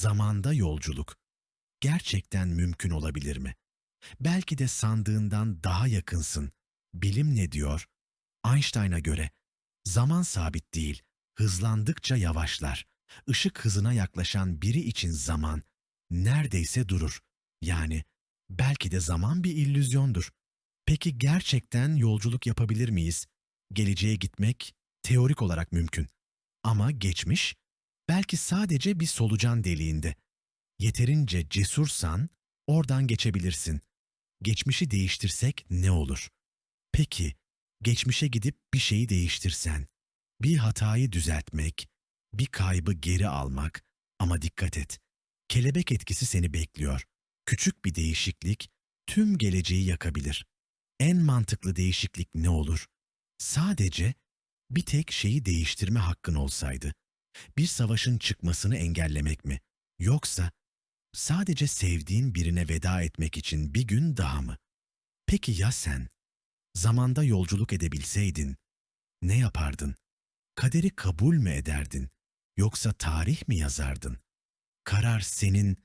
zamanda yolculuk gerçekten mümkün olabilir mi? Belki de sandığından daha yakınsın. Bilim ne diyor? Einstein'a göre zaman sabit değil, hızlandıkça yavaşlar. Işık hızına yaklaşan biri için zaman neredeyse durur. Yani belki de zaman bir illüzyondur. Peki gerçekten yolculuk yapabilir miyiz? Geleceğe gitmek teorik olarak mümkün. Ama geçmiş belki sadece bir solucan deliğinde. Yeterince cesursan oradan geçebilirsin. Geçmişi değiştirsek ne olur? Peki, geçmişe gidip bir şeyi değiştirsen, bir hatayı düzeltmek, bir kaybı geri almak ama dikkat et. Kelebek etkisi seni bekliyor. Küçük bir değişiklik tüm geleceği yakabilir. En mantıklı değişiklik ne olur? Sadece bir tek şeyi değiştirme hakkın olsaydı. Bir savaşın çıkmasını engellemek mi? Yoksa sadece sevdiğin birine veda etmek için bir gün daha mı? Peki ya sen? Zamanda yolculuk edebilseydin ne yapardın? Kaderi kabul mü ederdin? Yoksa tarih mi yazardın? Karar senin